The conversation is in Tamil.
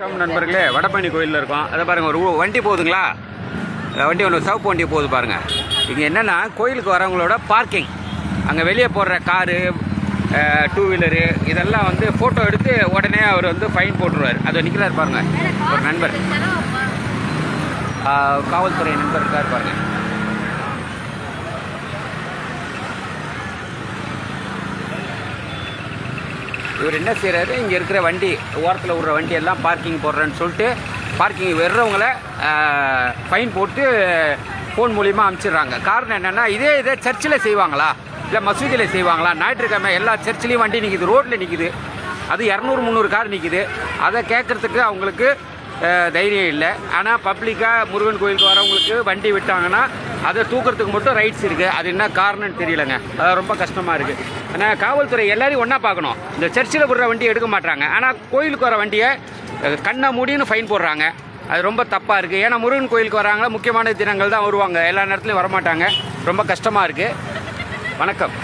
வணக்கம் நண்பர்களே வடபழனி கோயிலில் இருக்கோம். அதை பாருங்கள் ஒரு வண்டி போகுதுங்களா வண்டி ஒன்று சவுப்பு வண்டி போகுது பாருங்கள் இங்கே என்னென்னா கோயிலுக்கு வரவங்களோட பார்க்கிங் அங்கே வெளியே போடுற காரு டூ வீலரு இதெல்லாம் வந்து ஃபோட்டோ எடுத்து உடனே அவர் வந்து ஃபைன் போட்டுருவார். அதை நிற்கிறார் பாருங்கள் ஒரு நண்பர். காவல்துறை நண்பர் இருக்கார் பாருங்கள் இவர் என்ன செய்கிறாரு இங்கே இருக்கிற வண்டி ஓரத்தில் விடுற வண்டி எல்லாம் பார்க்கிங் போடுறேன்னு சொல்லிட்டு பார்க்கிங் வர்றவங்கள ஃபைன் போட்டு ஃபோன் மூலியமாக அனுப்பிச்சிடுறாங்க காரணம் என்னென்னா இதே இதே சர்ச்சில் செய்வாங்களா? இல்லை மசூதியில் செய்வாங்களா? ஞாயிற்றுக்கிழமை எல்லா சர்ச்சிலையும் வண்டி நிற்கிது ரோட்டில் நிற்கிது அது இரநூறு முந்நூறு கார் நிற்கிது அதை கேட்குறதுக்கு அவங்களுக்கு தைரியம் இல்லை. ஆனால் பப்ளிக்காக முருகன் கோயிலுக்கு வரவங்களுக்கு வண்டி விட்டாங்கன்னா அதை தூக்கிறதுக்கு மட்டும் ரைட்ஸ் இருக்குது அது என்ன காரணம்னு தெரியலங்க. அது ரொம்ப கஷ்டமாக இருக்குது ஆனால் காவல்துறை எல்லாரையும் ஒன்றா பார்க்கணும். இந்த சர்ச்சில் விடுற வண்டியை எடுக்க மாட்டாங்க ஆனால் கோயிலுக்கு வர வண்டியை கண்ணை மூடின்னு ஃபைன் போடுறாங்க. அது ரொம்ப தப்பாக இருக்குது ஏன்னா முருகன் கோயிலுக்கு வராங்களா முக்கியமான தினங்கள் தான் வருவாங்க. எல்லா நேரத்துலையும் வரமாட்டாங்க. ரொம்ப கஷ்டமாக இருக்குது வணக்கம்.